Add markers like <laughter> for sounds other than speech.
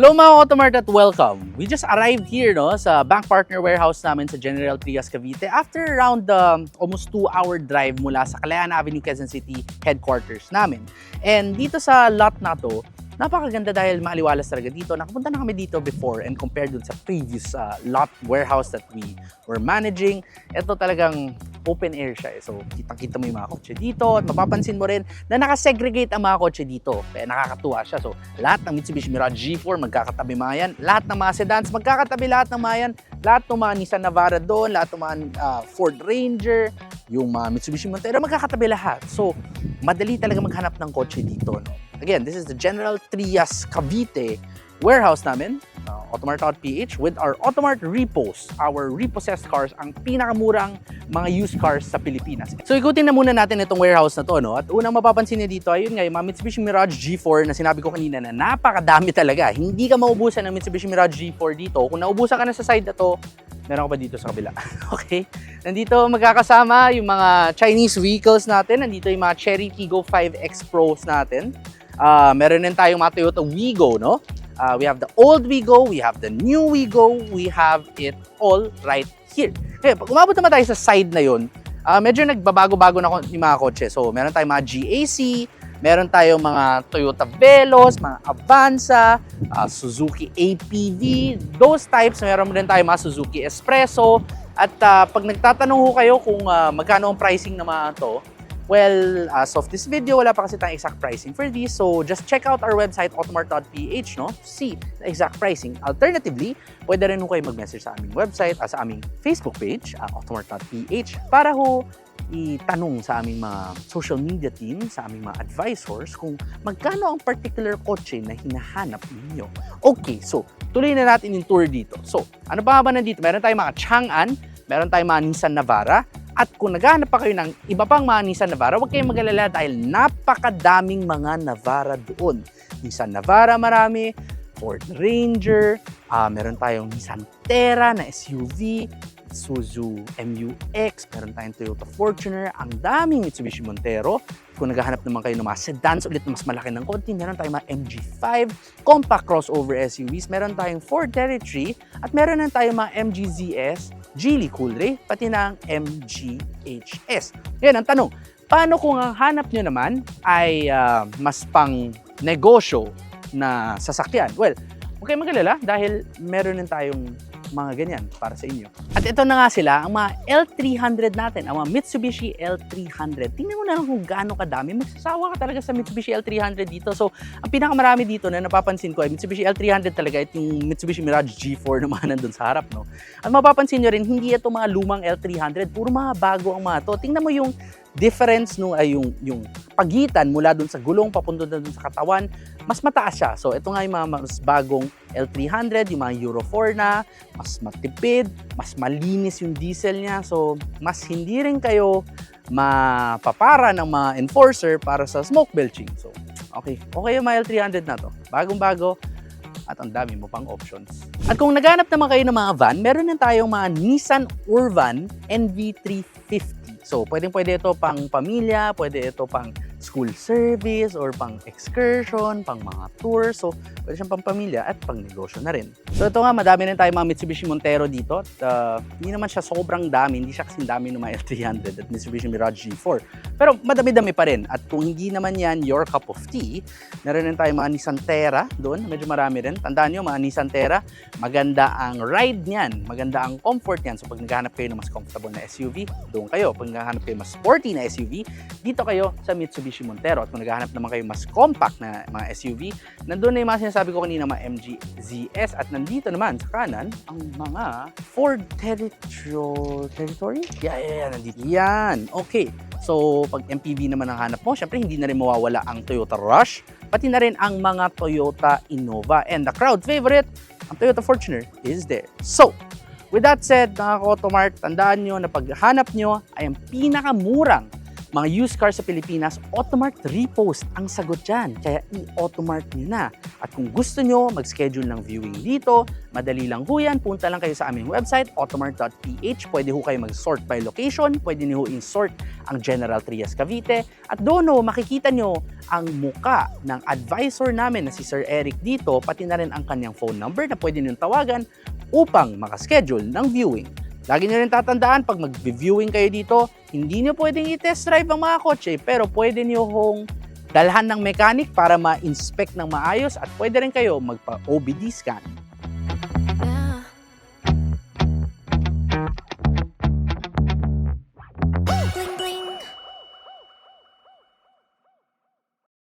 Hello mga Automart at welcome. We just arrived here no sa bank partner warehouse namin sa General Trias Cavite after around um, almost 2 hour drive mula sa Kalayaan Avenue, Quezon City headquarters namin. And dito sa lot na to, napakaganda dahil maaliwalas talaga dito. Nakapunta na kami dito before and compared dun sa previous uh, lot warehouse that we were managing. Ito talagang open air siya. eh. So, kitang-kita mo yung mga kotse dito at mapapansin mo rin na nakasegregate ang mga kotse dito. Kaya nakakatuwa siya. So, lahat ng Mitsubishi Mirage G4 magkakatabi mga yan. Lahat ng mga sedans magkakatabi lahat ng mga yan. Lahat ng mga Nissan Navara doon, lahat ng mga uh, Ford Ranger, yung mga Mitsubishi Montero, magkakatabi lahat. So, madali talaga maghanap ng kotse dito. No? Again, this is the General Trias Cavite warehouse namin, Automart.ph with our Automart Repos, our repossessed cars, ang pinakamurang mga used cars sa Pilipinas. So ikutin na muna natin itong warehouse na to, no? At unang mapapansin niyo dito, ayun nga, yung mga Mitsubishi Mirage G4 na sinabi ko kanina na napakadami talaga. Hindi ka maubusan ng Mitsubishi Mirage G4 dito. Kung naubusan ka na sa side na to, meron ka pa dito sa kabila. <laughs> okay? Nandito magkakasama yung mga Chinese vehicles natin. Nandito yung mga Cherry Tiggo 5X Pros natin. Ah, meron din tayong mga Toyota Wigo, no? Uh, we have the old Wigo, we have the new Wigo, we have it all right here. Kaya pag umabot naman tayo sa side na yon, ah, medyo nagbabago-bago na yung mga kotse. So, meron tayong mga GAC, meron tayong mga Toyota Veloz, mga Avanza, ah, Suzuki APV, those types. Meron din tayong mga Suzuki Espresso. At ah, pag nagtatanong ho kayo kung ah, magkano ang pricing ng mga to, Well, as of this video, wala pa kasi tayong exact pricing for these. So, just check out our website, automart.ph, no? See the exact pricing. Alternatively, pwede rin kayo mag-message sa aming website, ah, sa aming Facebook page, uh, automart.ph, para ho itanong sa aming mga social media team, sa aming mga advisors, kung magkano ang particular kotse na hinahanap ninyo. Okay, so, tuloy na natin yung tour dito. So, ano pa ba nandito? Meron tayong mga Chang'an, meron tayong mga Nissan Navara, at kung naghahanap pa kayo ng iba pang mga Nissan Navara, huwag kayong mag-alala dahil napakadaming mga Navara doon. Nissan Navara marami, Ford Ranger, ah, meron tayong Nissan Terra na SUV, Isuzu MU-X, meron tayong Toyota Fortuner, ang daming Mitsubishi Montero. Kung naghahanap naman kayo ng mga sedans ulit na mas malaki ng konti, meron tayong mga MG5, compact crossover SUVs, meron tayong Ford Territory, at meron na tayong mga MG-ZS, Geely Coolray, pati na ang MGHS. Yan ang tanong, paano kung ang hanap nyo naman ay ah, mas pang negosyo na sasakyan? Well, huwag kayong magalala dahil meron din tayong mga ganyan para sa inyo. At ito na nga sila, ang mga L300 natin, ang mga Mitsubishi L300. Tingnan mo na lang kung gaano kadami. Magsasawa ka talaga sa Mitsubishi L300 dito. So, ang pinakamarami dito na napapansin ko ay Mitsubishi L300 talaga at yung Mitsubishi Mirage G4 na mga nandun sa harap, no? At mapapansin nyo rin, hindi ito mga lumang L300, puro mga bago ang mga to. Tingnan mo yung difference no ay yung yung pagitan mula dun sa gulong papunta dun sa katawan, mas mataas siya. So ito nga yung mga mas bagong L300, yung mga Euro 4 na, mas matipid, mas malinis yung diesel niya. So mas hindi rin kayo mapapara ng mga enforcer para sa smoke belching. So okay, okay yung mga L300 na to. Bagong-bago, at ang dami mo pang options. At kung naghanap naman kayo ng mga van, meron din tayong mga Nissan Urvan NV350. So, pwedeng pwede ito pang pamilya, pwede ito pang school service or pang excursion, pang mga tour. So, pwede siyang pang pamilya at pang negosyo na rin. So, ito nga, madami rin tayong mga Mitsubishi Montero dito. At, uh, hindi naman siya sobrang dami, hindi siya kasing dami ng mga <laughs> L300 at Mitsubishi Mirage G4. Pero madami-dami pa rin. At kung hindi naman yan your cup of tea, meron rin tayong mga Nissan Terra doon, medyo marami rin. Tandaan nyo, mga Nissan Terra, maganda ang ride niyan, maganda ang comfort niyan. So pag naghahanap kayo ng mas comfortable na SUV, doon kayo. Pag naghahanap kayo mas sporty na SUV, dito kayo sa Mitsubishi Montero. At kung naghahanap naman kayo mas compact na mga SUV, nandun na yung mga sinasabi ko kanina, mga MG ZS. At nandito naman sa kanan, ang mga Ford Territory. Territory? Yeah, yeah, yeah, nandito. Yan. Okay. So, pag MPV naman ang hanap mo, syempre hindi na rin mawawala ang Toyota Rush, pati na rin ang mga Toyota Innova. And the crowd favorite, ang Toyota Fortuner is there. So, with that said, mga Kotomart, tandaan nyo na paghanap nyo ay ang pinakamurang Mga used car sa Pilipinas, Automart Repost ang sagot dyan. Kaya i-Automart nyo na. At kung gusto nyo mag-schedule ng viewing dito, madali lang ho yan. Punta lang kayo sa aming website, automart.ph. Pwede ho kayo mag-sort by location. Pwede nyo in-sort ang General Trias Cavite. At doon ho, makikita nyo ang muka ng advisor namin na si Sir Eric dito, pati na rin ang kanyang phone number na pwede nyo tawagan upang makaschedule ng viewing. Lagi nyo rin tatandaan, pag mag-viewing kayo dito, hindi nyo pwedeng i-test drive ang mga kotse, pero pwede nyo hong dalhan ng mechanic para ma-inspect ng maayos at pwede rin kayo magpa-OBD scan